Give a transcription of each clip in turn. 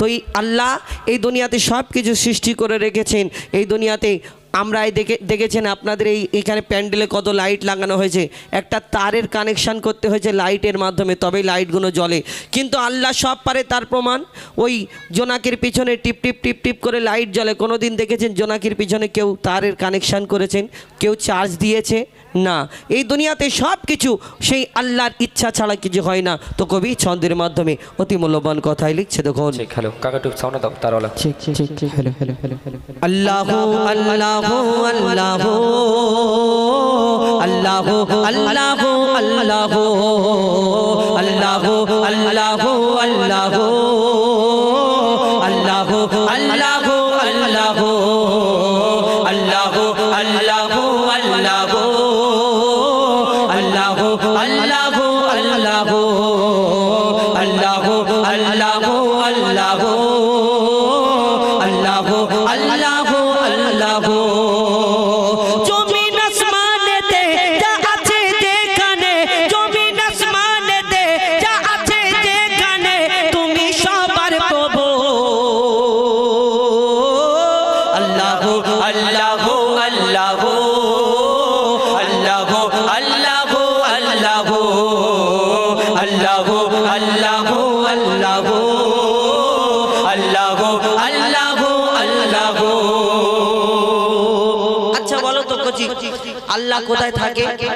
তো এই আল্লাহ এই দুনিয়াতে সব কিছু সৃষ্টি করে রেখেছেন। এই দুনিয়াতে আমরা দেখে দেখেছেন আপনাদের এই এখানে প্যান্ডেলে কত লাইট লাগানো হয়েছে। একটা তারের কানেকশান করতে হয়েছে লাইটের মাধ্যমে, তবেই লাইটগুলো জ্বলে। কিন্তু আল্লাহ সব পারে তার প্রমাণ। ওই জোনাকির পিছনে টিপ টিপ টিপ টিপ করে লাইট জ্বলে। কোনো দিন দেখেছেন জোনাকির পিছনে কেউ তারের কানেকশান করেছেন, কেউ চার্জ দিয়েছে? না এই দুনিয়াতে সব কিছু সেই আল্লাহর ইচ্ছা ছাড়া কিছু হয় না। তো কবি ছন্দের মাধ্যমে অতি মূল্যবান কথাই লিখছে দেখুন। ঠিক হ্যালো কাকা একটু সাউন্ড দাও তারওয়ালা। ঠিক ঠিক ঠিক hello hello hello hello Allah Allah Allah Allah Allah Allah Allah Allah Allah Allah. 알라 থাকে?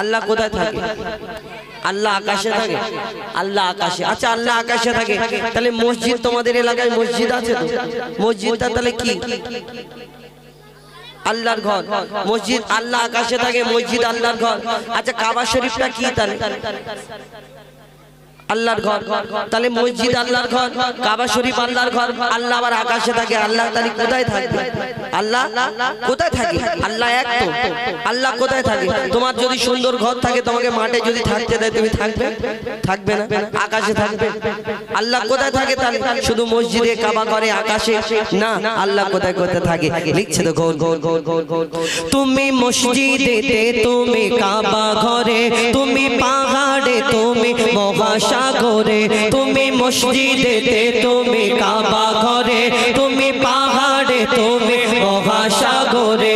আল্লাহ কোথায় থাকে? আল্লাহ আকাশে থাকে? আল্লাহ আকাশে। আচ্ছা আল্লাহ আকাশে থাকে। তাহলে মসজিদ তোমাদের এলাকায় মসজিদ আছে তো? মসজিদটা তাহলে কি? আল্লাহর ঘর। মসজিদ আল্লাহ আকাশে থাকে, মসজিদ আল্লাহর ঘর। আচ্ছা কাবা শরীফটা কি তাহলে? আল্লাহর ঘর, তাহলে মসজিদ আল্লাহর ঘর, কাবা শরীফ আল্লাহর ঘর, আল্লাহ আবার আকাশে থাকে, আল্লাহ তাহলে কোথায় থাকবে? আল্লাহ কোথায় থাকে? আল্লাহ এক তো। আল্লাহ কোথায় থাকে? তোমার যদি সুন্দর ঘর থাকে, তোমাকে মাঠে যদি থাকতে দেয়, তুমি থাকবে? থাকবে না। আকাশে থাকবে। আল্লাহ কোথায় থাকে তাহলে? শুধু মসজিদে, কাবা করে আকাশে? না, আল্লাহ কোথায় কোথায় থাকে? লিখছে তো গোল গোল গোল গোল গোল তুমি মসজিদে তুমি কাবা ঘরে, তুমি পাহাড়ে, তুমি মহাসাগরে তুমি মসজিদে তুমি কাবা ঘরে তুমি পাহাড়ে তুমি মহাসাগরে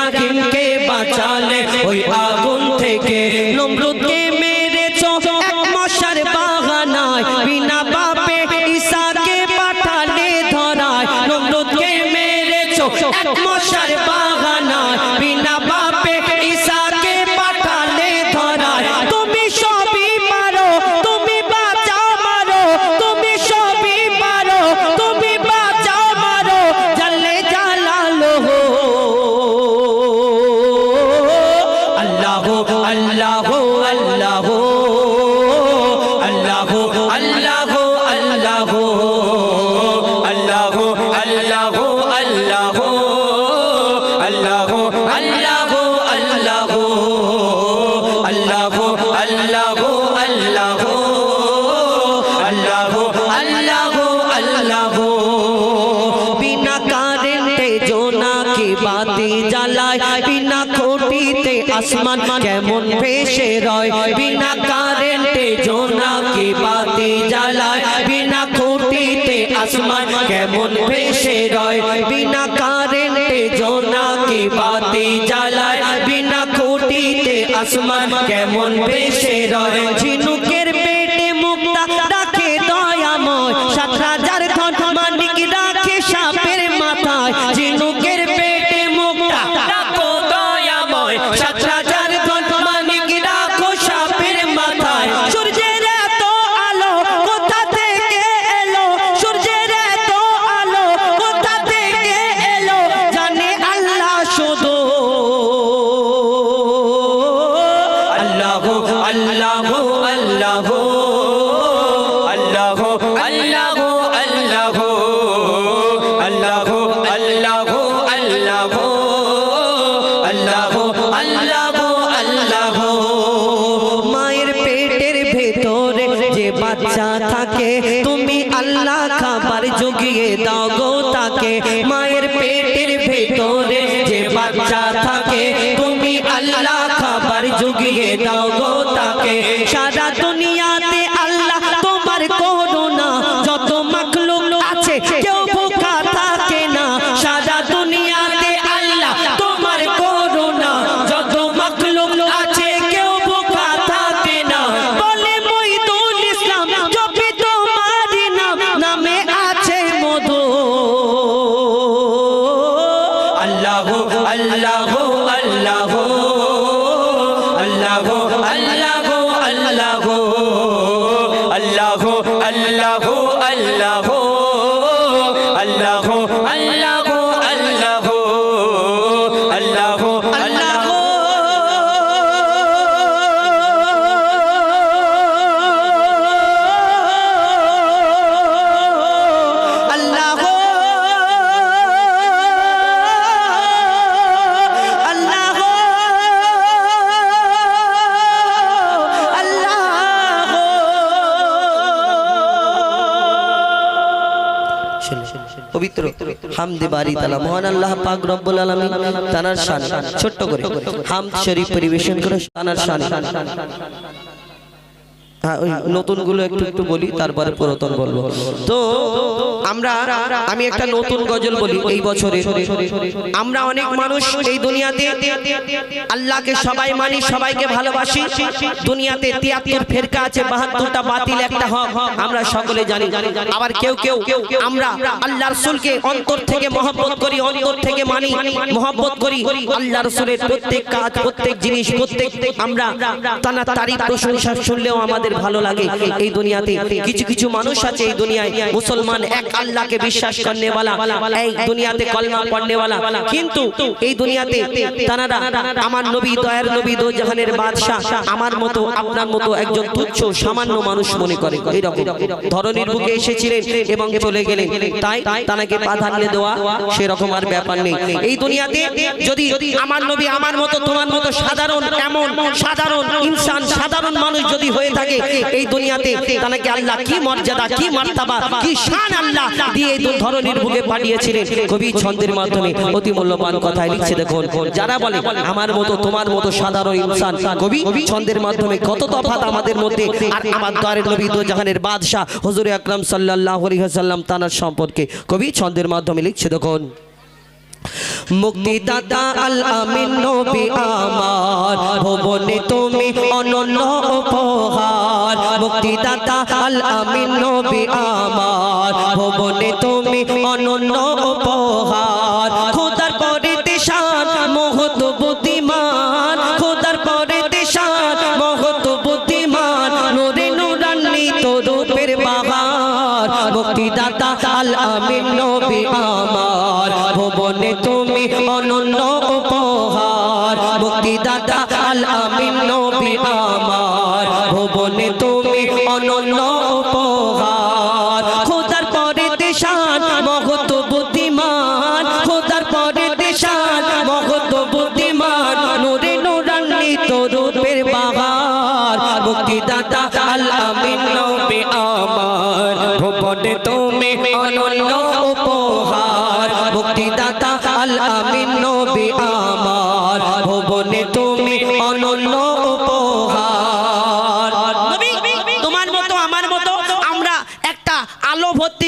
ইব্রাহিমকে বাঁচালে ওই আসমান কেমন ভেসে রয়? বিনা কারেন্টে জোনাকি বাতি জ্বালায়। বিনা খুঁটিতে আসমান কেমন ভেসে রয়? বিনা হামদে বাড়ি তালা। মহান আল্লাহ পাক রব্বুল আলামিন তানার শান, ছোট্ট করে হামদ শরীফ পরিবেশন করে তানার শান। হ্যাঁ ওই নতুনগুলো একটু একটু বলি তারপরে পুরাতন বলব। তো আমরা আমি একটা নতুন গজল বলি এই বছরে। আমরা অনেক মানুষ এই দুনিয়াতে আল্লাহকে সবাই মানি সবাইকে ভালোবাসি। দুনিয়াতে তিয়াত্তর ফেরকা আছে বাহাত্তরটা বাতিল একটা হক। আমরা সকলে জানি। আবার কেউ কেউ আমরা আল্লাহ রসুলকে অন্তর থেকে মহব্বত করি অন্তর থেকে মানি মহব্বত করি আল্লাহ রসুলের প্রত্যেক কাজ প্রত্যেক জিনিস প্রত্যেক আমরা তানা তারিফ প্রশংসা শুনলেও আমাদের আমাদের ভালো লাগে এই দুনিয়াতে। কিছু কিছু মানুষ আছে এই দুনিয়ায়, মুসলমান এক আল্লাহকে বিশ্বাস করতে वाला এই দুনিয়াতে কলমা পড়তে वाला কিন্তু এই দুনিয়াতে তারা আমার নবী, দয়ার নবী দো জাহানের বাদশাহ, আমার মতো, আপনার মতো একজন তুচ্ছ সাধারণ মানুষ মনে করে। এরকম ধরনের বুকে এসেছিলেন এবং চলে গেলেন। তাই তাকে প্রাধান্য দেওয়া সেরকম আর ব্যাপার নেই। এই দুনিয়াতে যদি আমার নবী আমার মতো, তোমার মতো সাধারণ, এমন সাধারণ, ইনসান, সাধারণ মানুষ যদি হয়ে থাকে এই দুনিয়াতে তানাকে আল্লাহ কি মর্যাদা কি মার্তাবা কি শান আল্লাহ দিয়ে এই ধরনের বুকে পাঠিয়েছিলেন কবি ছন্দের মাধ্যমে অতি মূল্যবান কথায় লিখছে দেখুন যারা বলে আমার মতো তোমার মতো সাধারণ ইনসান। কবি ছন্দের মাধ্যমে কত তফাৎ আমাদের মধ্যে। আর আমার দ্বারের নবী দো জাহানের বাদশাহ হুজুর আকরাম সাল্লাল্লাহু আলাইহি ওয়াসাল্লাম তানার সম্পর্কে কবি ছন্দের মাধ্যমে লিখছে দেখুন। মুক্তিদাতা আল আমিন নবী আমার, ভবনে তুমি অনন্য উপহার। মুক্তিদাতা আল আমিন নবী আমার, ভবনে তুমি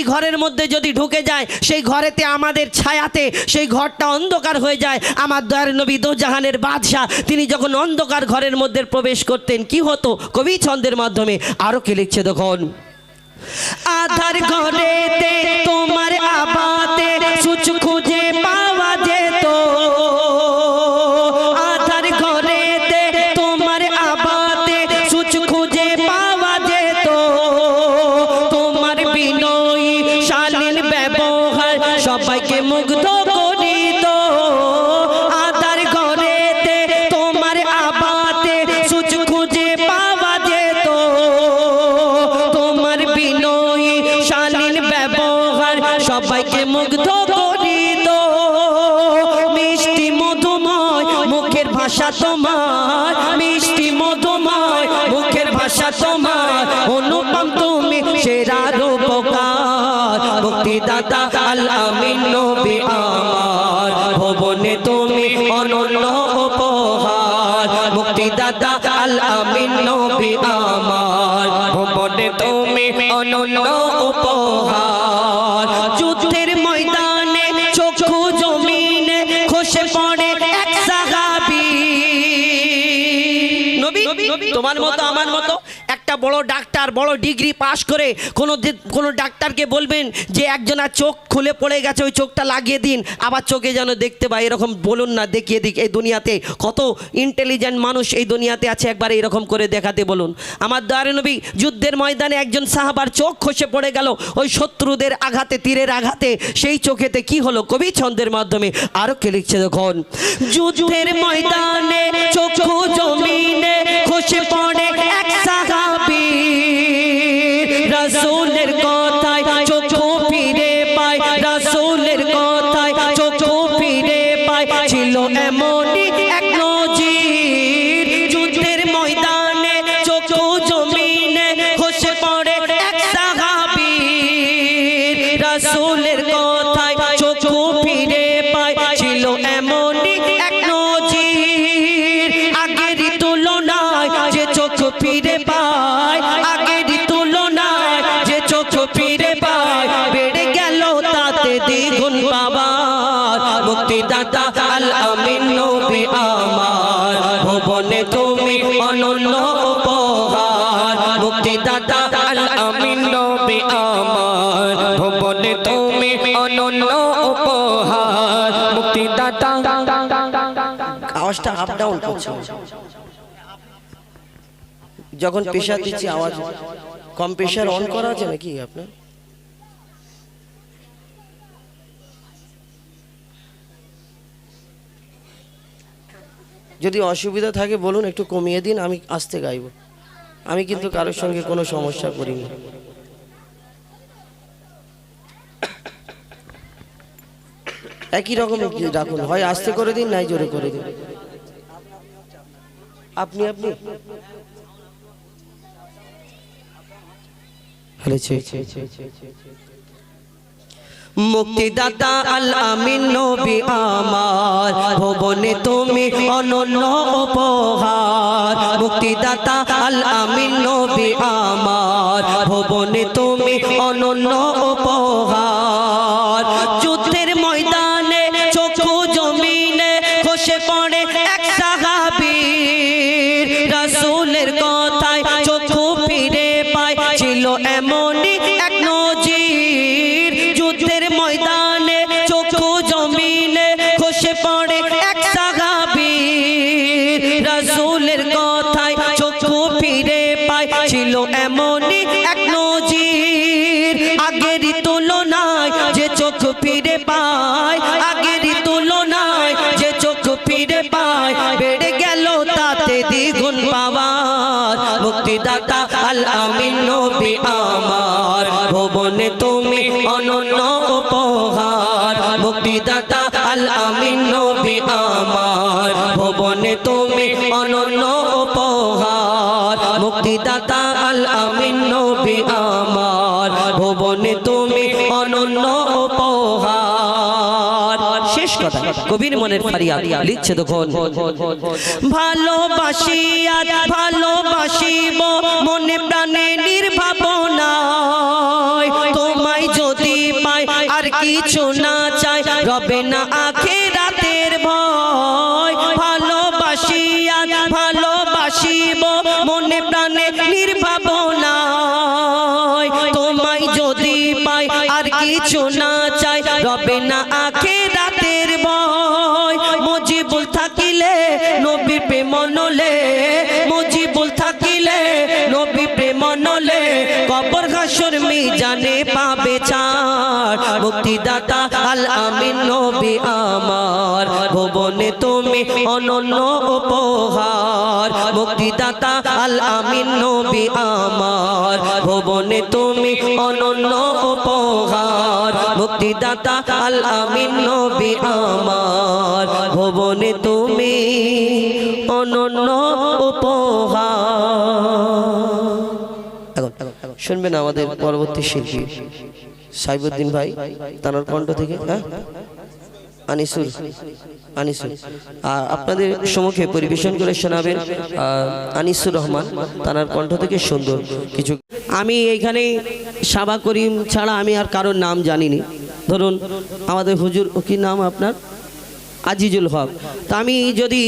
ভর্তি ঘরের মধ্যে যদি ঢুকে যায়, সেই ঘরেতে আমাদের ছায়াতে সেই ঘরটা অন্ধকার হয়ে যায়। আমার দয়ার নবী দো জাহানের বাদশাহ, তিনি যখন অন্ধকার ঘরের মধ্যে প্রবেশ করতেন, কি হতো? কবি ছন্দের মাধ্যমে আরও কে লিখছে তখন আধার ঘরে তোমার আবাতে সুচ তোমার ডিগ্রি পাশ করে কোনো কোনো ডাক্তারকে বলবেন যে একজনের চোখ খুলে পড়ে গেছে, ওই চোখটা লাগিয়ে দিন, আবার চোখে যেন দেখতে পাই এরকম বলুন না, দেখিয়ে দিক, এই দুনিয়াতে কত ইন্টেলিজেন্ট মানুষ এই দুনিয়াতে আছে, একবার এরকম করে দেখাতে বলুন। আমার দয়ারে নবী যুদ্ধের ময়দানে একজন সাহাবার চোখ খসে পড়ে গেল, ওই শত্রুদের আঘাতে, তীরের আঘাতে, সেই চোখেতে কি হলো? কবি ছন্দের মাধ্যমে আরও কে লিখছে দেখুন। যুদ্ধের ময়দানে চক্ষু জমিনে খসে পড়ে পাবার মুক্তিদাতা আল আমিন নবী আমার। ভুবনে তুমি অনন্য উপহার। মুক্তিদাতা আল আমিন নবী আমার। ভুবনে তুমি অনন্য উপহার। মুক্তিদাতা আওয়াজটা আপ ডাউন করছে। যখন প্রেশার দিচ্ছি আওয়াজ। কম প্রেশার অন করা আছে নাকি আপনার? যদি অসুবিধা থাকে বলুন একটু কমিয়ে দিন আমি আসতে গাইব। আমি কিন্তু কারোর সঙ্গে কোনো সমস্যা করিনি। একই রকম রাখুন হয় আস্তে করে দিন নাই জোরে করে দিন। আপনি আপনি। মুক্তিদাতা আল আমিন নবী আমার, ভবনে তুমি অনন্য উপহার। মুক্তিদাতা আল আমিন নবী আমার, ভবনে তুমি অনন্য পায়। কথা। কবির মনের লিখছে দেখুন ভালোবাসি আর ভালোবাসিব, মনে প্রাণে নির্ভাবনায়। তোমায় যদি পাই, আর কিছু না চাই, রবে না আখে রাতের ভয়। ভালোবাসি আর ভালোবাসিব, মনে প্রাণে মুক্তিদাতা আল আমিন নবী আমার। ভুবনে তুমি অনন্য উপহার। মুক্তিদাতা আল আমিন নবী আমার। ভুবনে তুমি অনন্য উপহার। মুক্তিদাতা আল আমিন নবী আমার। ভুবনে তুমি অনন্য উপহার। শুনবেন আমাদের পরবর্তী শিল্পী। সাইবুদ্দিন ভাই, তানার কণ্ঠ থেকে হ্যাঁ? আনিসুর আনিসুর আর আপনাদের সম্মুখে পরিবেশন করে শোনাবেন আনিসুর রহমান তার কণ্ঠ থেকে সুন্দর কিছু। আমি এইখানে সাবা করিম ছাড়া আমি আর কারোর নাম জানিনি। ধরুন, আমাদের হুজুর কি নাম আপনার? আজিজুল হক। তা আমি যদি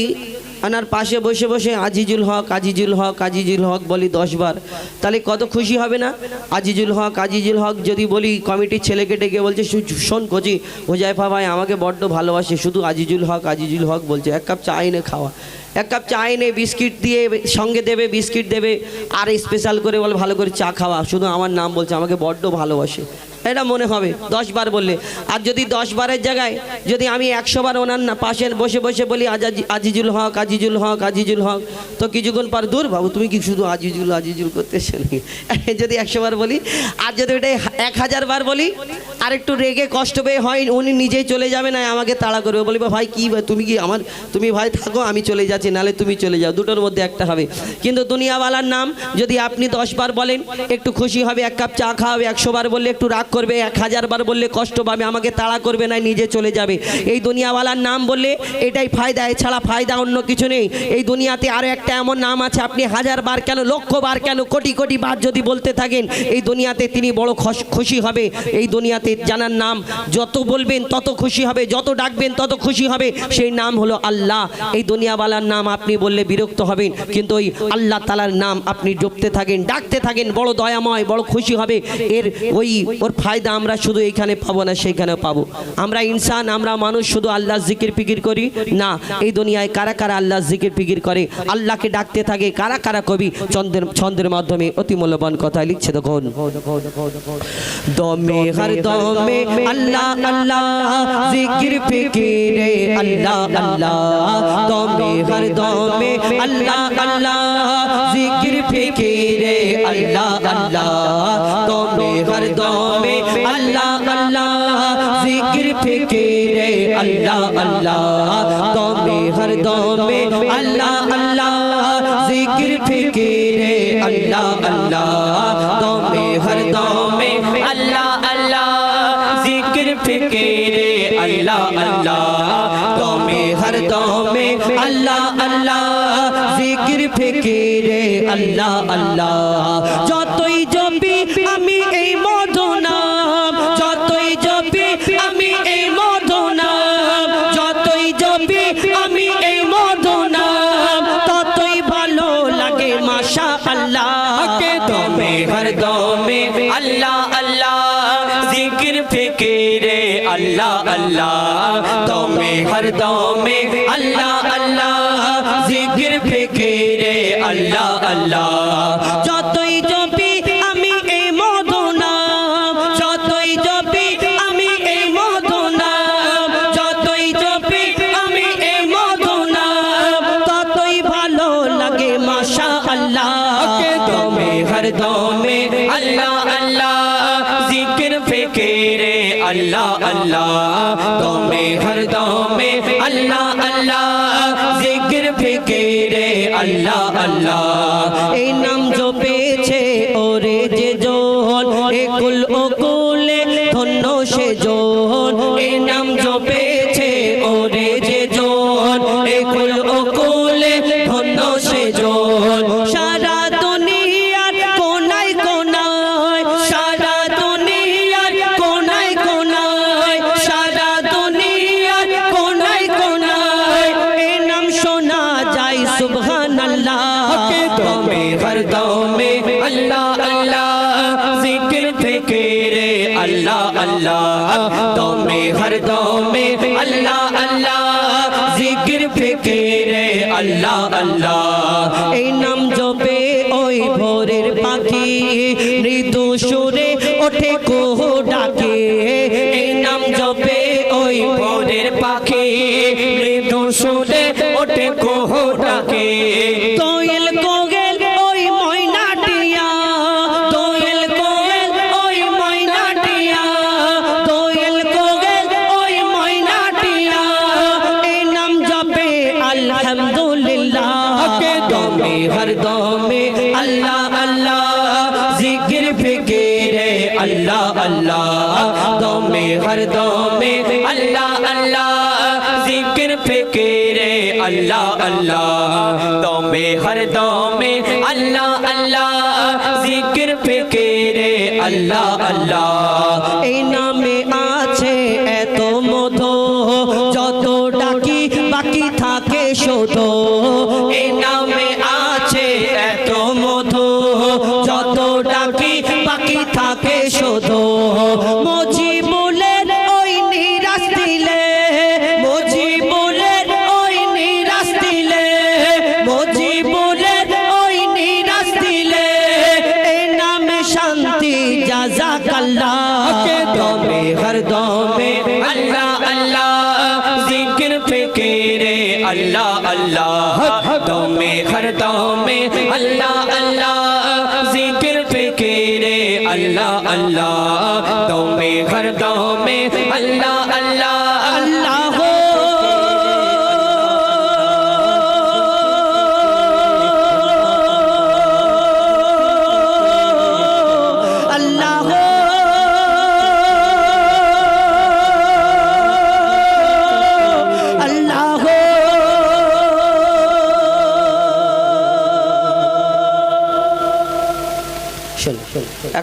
আনার পাশে বসে বসে আজিজুল হক আজিজুল হক আজিজুল হক বলি দশবার। তাহলে কত খুশি হবে না? আজিজুল হক আজিজুল হক যদি বলি, কমিটির ছেলেকে ডেকে বলছে, "শু- শোন কচি, হোজাইফা ভাই আমাকে বড্ড ভালোবাসে, শুধু আজিজুল হক আজিজুল হক বলছে, এক কাপ চা এনে খাওয়া। এক কাপ চা এনে বিস্কিট দিয়ে সঙ্গে দেবে, বিস্কিট দেবে, আর স্পেশাল করে বলে, ভালো করে চা খাওয়া। শুধু আমার নাম বলছে, আমাকে বড্ড ভালোবাসে। এটা মনে হবে, দশ বার বললে। আর যদি দশ বারের জায়গায় যদি আমি একশো বার ওনার না পাশে বসে বসে বলি আজাজি- আজিজুল হক আজিজুল হক আজিজুল হক। তো কিছুক্ষণ পর, দূর বাবু, তুমি কি শুধু আজিজুল আজিজুল করতেছো নাকি? যদি একশো বার বলি, আর যদি ওটা এক হাজার বার বলি, আর একটু রেগে কষ্ট পেয়ে হয়, উনি নিজেই চলে যাবে না, আমাকে তাড়া করবে। বলবে ভাই, কি তুমি কি আমার, তুমি ভাই থাকো, আমি চলে যাচ্ছি, নালে তুমি চলে যাও। দুটোর মধ্যে একটা হবে। কিন্তু দুনিয়াওয়ালার নাম যদি আপনি দশ বার বলেন, একটু খুশি হবে, এক কাপ চা খাওয়াবে, একশো বার বললে একটু রাগ করবে এক হাজার বার বললে কষ্ট পাবে, আমাকে তাড়া করবে না, নিজে চলে যাবে। এই দুনিয়াওয়ালার নাম বললে এটাই ফায়দা, এছাড়া ফায়দা অন্য কিছু নেই। এই দুনিয়াতে আরও একটা এমন নাম আছে, আপনি হাজার বার কেন, লক্ষ বার কেন, কোটি কোটি বার যদি বলতে থাকেন, এই দুনিয়াতে তিনি বড় খুশি হবে। এই দুনিয়াতে জানার নাম, যত বলবেন তত খুশি হবে, যত ডাকবেন তত খুশি হবে। সেই নাম হলো আল্লাহ। এই দুনিয়াওয়ালার নাম আপনি বললে বিরক্ত হবেন, কিন্তু ওই আল্লাহ তালার নাম আপনি জপতে থাকেন, ডাকতে থাকেন, বড় দয়াময়, বড় খুশি হবে। এর ওই ওর ফায়দা আমরা শুধু এইখানে পাবো না সেইখানেও পাবো। আমরা ইনসান, আমরা মানুষ, শুধু আল্লাহ জিকির পিকির করি? না, এই দুনিয়ায় কারা কারা আল্লাহ জিকির পিকির করে? আল্লাহকে ডাকতে থাকে কারা কারা কবি? ছন্দের ছন্দের মাধ্যমে অতি মূল্যবান কথা লিখছে দেখুন। দমে, হর দমে, আল্লাহ আল্লাহ, জিকির ফিকিরে, আল্লাহ আল্লাহ। দমে, হর দমে, আল্লাহ আল্লাহ, জিকির ফিকিরে আল্লাহ আল্লাহ। দমে হর দমে আল্লাহ আল্লাহ। জিকির ফিকিরে আল্লাহ আল্লাহ। দমে হর দমে আল্লাহ আল্লাহ। জিকির ফিকিরে আল্লাহ আল্লাহ। জিকির ফিকিরে আল্লাহ আল্লাহ। যতই জপি আমি এই মধুনাম যতই জপি আমি এই মধুনাম যতই জপি আমি এই মধুনাম ততই ভালো লাগে মাশা আল্লাহ কে দমে, হর দমে, আল্লাহ আল্লাহ। জিকির ফিকিরে, আল্লাহ আল্লাহ। দমে, হর দমে যতই জপি আমি এই মধুনাম যতই জপি আমি এই মধুনাম যতই জপি আমি এই মধুনাম ততই ভালো লাগে মাশা আল্লাহ দমে হর দমে আল্লাহ আল্লাহ। জিকির ফিকিরে আল্লাহ আল্লাহ। দমে হর দমে আল্লাহ আল্লাহ। জিকির ফিকিরে আল্লাহ আল্লাহ। এই নাম জপে ওই ভোরের পাখি মৃদু সুরে ওঠে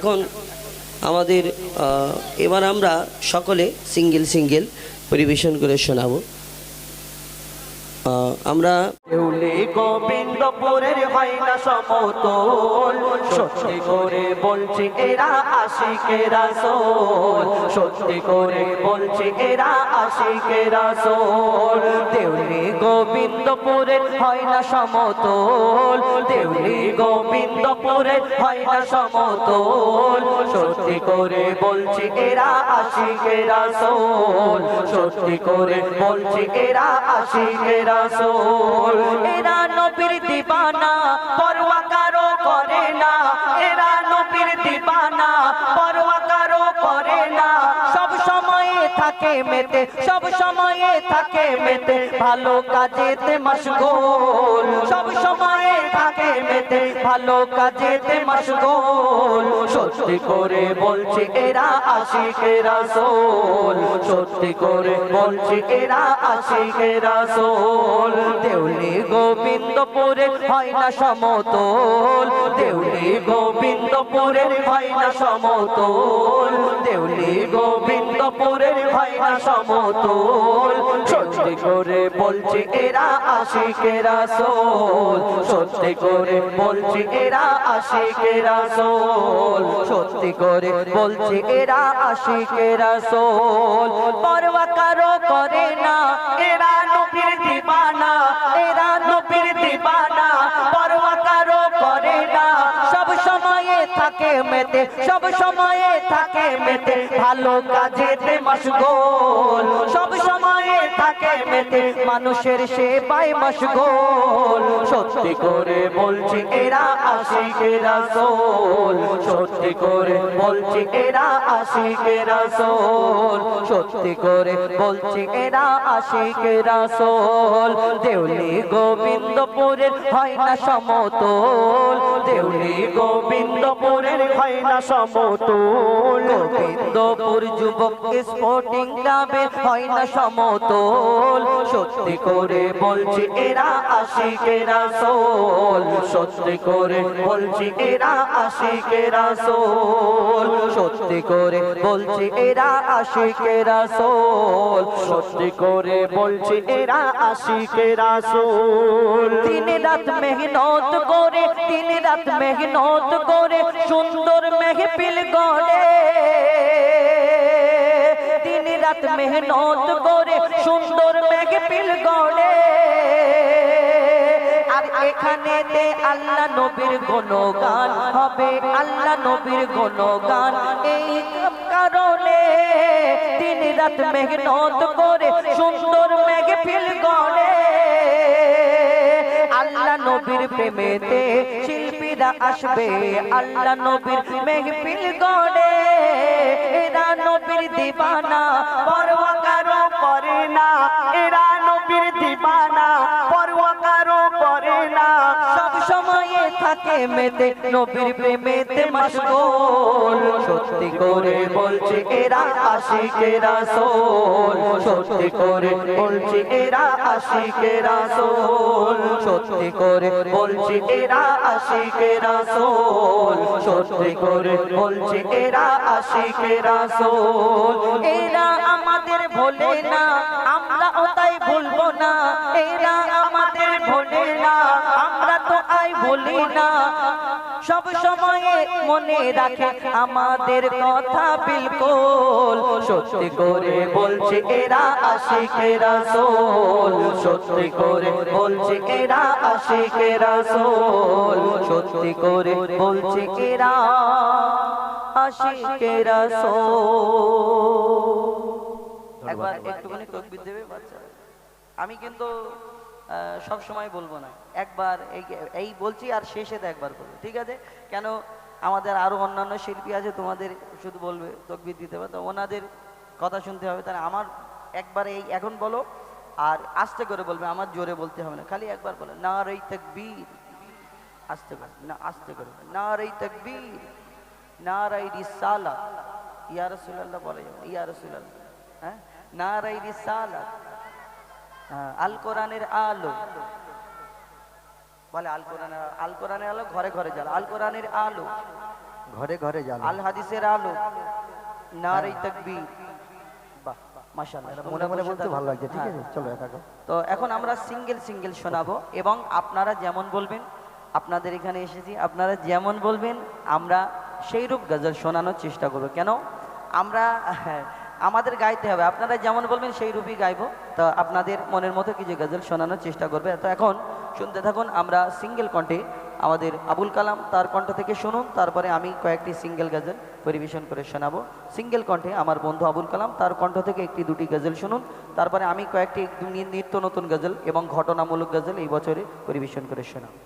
এখন আমাদের এবার আমরা সকলে সিঙ্গেল সিঙ্গেল পরিবেশন করে শোনাব। আমরা গোবিন্দপুরের হয় না সমতল। সত্যি করে বলছি, এরা আশিকেরা সোল সত্যি করে বলছি, এরা দেউলি গোবিন্দপুরের হয় না সমতল। দেউলি গোবিন্দপুরের হয় না সমতল। সত্যি করে বলছি, এরা আশিকেরা সোল সত্যি করে বলছি, এরা আশিকেরা সোল এরা নবীর দিবানা পরোয়া কারও করে না। মেতে, সব সময়ে থাকে মেতে, ভালো কাজেতে মশগুল সব সময়ে থাকে মেতে, ভালো কাজেতে মশগুল সত্যি করে বলছি এরা আশিকেরা সোল সত্যি করে বলছি এরা আশিকেরা সোল দেউলি গোবিন্দপুরের হয় না সমতল। দেউলি গোবিন্দপুরের হয় না সমতল। দেউলি গোবিন্দপুরের হয় সত্যি করে বলছি, এরা আশিকেরা সোল সত্যি করে বলছি, এরা আশিকেরা সোল সত্যি করে বলছি, এরা আশিকেরা সোল পরোয়া কারও করে না, এরা থাকে মেতে, সব সময়ে থাকে মেতে, ভালো কাজেতে মশগুল সব সময়ে থাকে মেতে, মানুষের সেবায় মশগুল সত্যি করে বলছি, এরা আশিকেরা সোল সত্যি করে বলছি, এরা আশিকেরা সোল সত্যি করে বলছি, এরা আশিকেরা সোল দেউলি গোবিন্দপুরের হয় না সমতল। দেউলি গোবিন্দপুরের হয় না সমতল। গোবিন্দপুর যুবক স্পোর্টিং ক্লাবে হয় না সমতল। সত্যি করে বলছি, এরা আশিকেরা সোল সত্যি করে বলছি, এরা আশিকেরা সোল সত্যি করে বলছি, এরা আশিকেরা সোল সত্যি করে বলছি, এরা আশিকেরা সোল দিন রাত মেহনত করে, দিন রাত মেহনত করে সুন্দর মেহফিল গড়ে। দিন রাত মেহনত করে সুন্দর মেহফিল গড়ে। আর এখানে আল্লাহ নবীর গুণগান হবে, আল্লাহ নবীর গুণগান এই কারণে দিন রাত মেহনত করে সুন্দর মেঘফিল গড়ে। আল্লাহ নবীর প্রেমেতে শিল্পীরা আসবে আল্লাহ নবীর মেহফিল গড়ে। এরা নবীর দিবানা পরোয়া কারও করে না। এরা নবীর দিবানা সময়ে থাকে মেতে, নবীর প্রেমেতে মশগুল। সত্যি করে বলছে এরা আশিকে রাসূল। সত্যি করে বলছে এরা আশিকে রাসূল। সত্যি করে বলছে এরা আশিকে রাসূল। সত্যি করে বলছে এরা আশিকে রাসূল। এরা আমাদের ভোলে না আমরা ও তাই ভুলবো না। এরা আমাদের ভোলে না আমরা আই ভুলি না। সব সময়ে মনে রাখে আমাদের কথা বিলকুল। সত্যি করে বলছে এরা আশিকে রাসূল। সত্যি করে বলছে এরা আশিকে রাসূল। সত্যি করে বলছে এরা আশিকে রাসূল। একবার একটুখানি তকবির দেবে বাচ্চা আমি কিন্তু সব সময় বলব না। একবার এই এই বলছি আর শেষে তো একবার বলব, ঠিক আছে? কেন আমাদের আরও অন্যান্য শিল্পী আছে, তোমাদের শুধু বলবে, তকবির দিতে হবে, তো ওনাদের কথা শুনতে হবে। তাহলে আমার একবার এই এখন বলো, আর আস্তে করে বলবে, আমার জোরে বলতে হবে না। খালি একবার বলো না রে তকবীর। আস্তে করে, না, আস্তে করে না রে তকবীর না রাই রিসালা ইয়া রাসূলুল্লাহ বলে যাবে, ইয়া রাসূলুল্লাহ হ্যাঁ? না রাই রিসালা আল কোরআনের আলো। বলে আল কোরআনের আল কোরআনের আলো ঘরে ঘরে জ্বালা আল কোরআনের আলো ঘরে ঘরে জ্বালা। আল হাদিসের আলো নারী তাকবীর। বাহ মাশাআল্লাহ মনে মনে বলতে ভালো লাগছে ঠিক আছে? চলো একা একা। তো এখন আমরা সিঙ্গেল সিঙ্গেল শোনাবো এবং আপনারা যেমন বলবেন আপনাদের এখানে এসেছি আপনারা যেমন বলবেন আমরা সেই রূপ গজল শোনানোর চেষ্টা করব। কেন? আমরা হ্যাঁ, আমাদের গাইতে হবে। আপনারা যেমন বলবেন, সেই রূপই গাইব। তো আপনাদের মনের মতো কিছু গজল শোনানোর চেষ্টা করবে। তো এখন শুনতে থাকুন, আমরা সিঙ্গেল কণ্ঠে আমাদের আবুল কালাম তার কণ্ঠ থেকে শুনুন, তারপরে আমি কয়েকটি সিঙ্গেল গজল পরিবেশন করে শোনাবো। সিঙ্গেল কণ্ঠে আমার বন্ধু আবুল কালাম তার কণ্ঠ থেকে একটি, দুটি গজল শুনুন, তারপরে আমি কয়েকটি নিত্য নতুন গজল এবং ঘটনামূলক গজল এই বছরে পরিবেশন করে শোনাবো।